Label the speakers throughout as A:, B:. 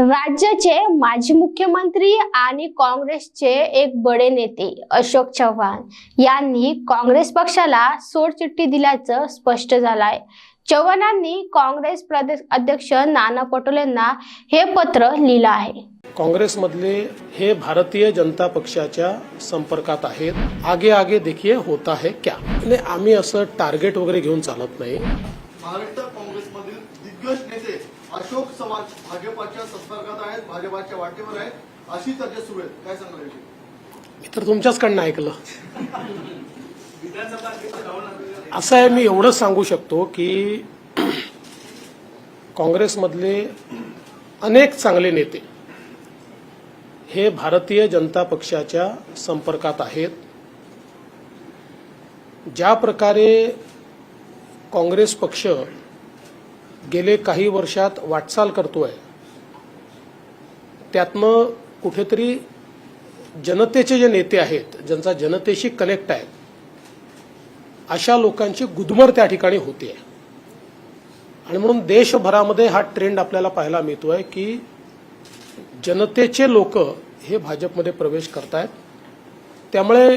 A: राज्याचे माजी मुख्यमंत्री आणि काँग्रेसचे एक बडे नेते अशोक चव्हाण यांनी काँग्रेस पक्षाला सोडचिठ्ठी दिल्याचं स्पष्ट झालंय. चव्हाणांनी काँग्रेस प्रदेश अध्यक्ष नाना पटोलेंना हे पत्र लिहिलं आहे.
B: काँग्रेसमधले हे भारतीय जनता पक्षाच्या संपर्कात आहेत. आगे आगे देखिए होता है क्या. म्हणजे आम्ही असं टार्गेट वगैरे घेऊन चालत नाही.
C: महाराष्ट्र काँग्रेसमधील दिग्गज नेते अशोक चव्हाण भाजपाच्या संपर्कात आहेत भाजपाच्या वाटेवर आहेत. अशी चर्चा सुरू आहे काय सांगणार?
B: मी तर तुमच्याचकडनं ऐकलं. असं आहे मी एवढंच सांगू शकतो की काँग्रेसमधले अनेक चांगले नेते हे भारतीय जनता पक्षाच्या संपर्कात आहेत. ज्या प्रकारे काँग्रेस पक्ष गेले काही वर्षात वाटचाल करतोय. त्यातनं कुठेतरी जनतेचे जे नेते आहेत ज्यांचा जनतेशी कनेक्ट आहे अशा लोकांची गुदमर त्या ठिकाणी होते आणि म्हणून देशभरामध्ये हा ट्रेंड आपल्याला पाहायला मिळतोय की जनतेचे लोक हे भाजपमध्ये प्रवेश करतायत. त्यामुळे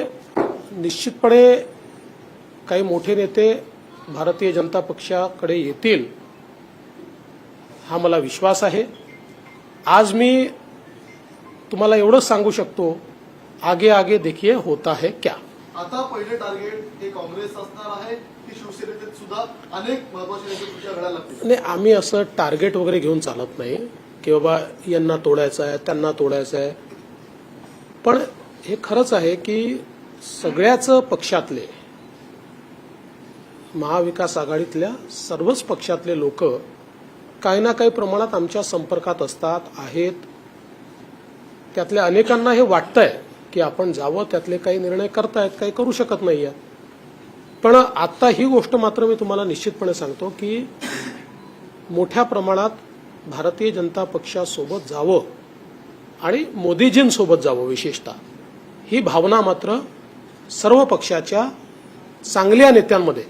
B: निश्चितपणे काही मोठे नेते भारतीय जनता पक्षाकडे येतील. हा मला विश्वास आहे. आज मी तुम्हाला एवढंच सांगू शकतो आगे आगे देखिए होता है क्या.
C: आता पहिले टार्गेट हे काँग्रेस असणार आहे की शिवसेनेत सुद्धा अनेक महत्त्वाचे
B: नाही आम्ही असं टार्गेट वगैरे घेऊन चालत नाही की बाबा यांना तोडायचं आहे त्यांना तोडायचं आहे. पण हे खरंच आहे की सगळ्याच पक्षातले महाविकास आघाडीतल्या सर्वच पक्षातले लोक काही ना काही प्रमाणात आमच्या संपर्कात असतात आहेत. त्यातल्या अनेकांना हे वाटतंय की आपण जावं त्यातले काही निर्णय करतायत काही करू शकत नाही पण आता ही गोष्ट मात्र मी तुम्हाला निश्चितपणे सांगतो की मोठ्या प्रमाणात भारतीय जनता पक्षासोबत जावं आणि मोदीजींसोबत जावं विशेषतः. ही भावना मात्र सर्व पक्षाच्या चांगल्या नेत्यांमध्ये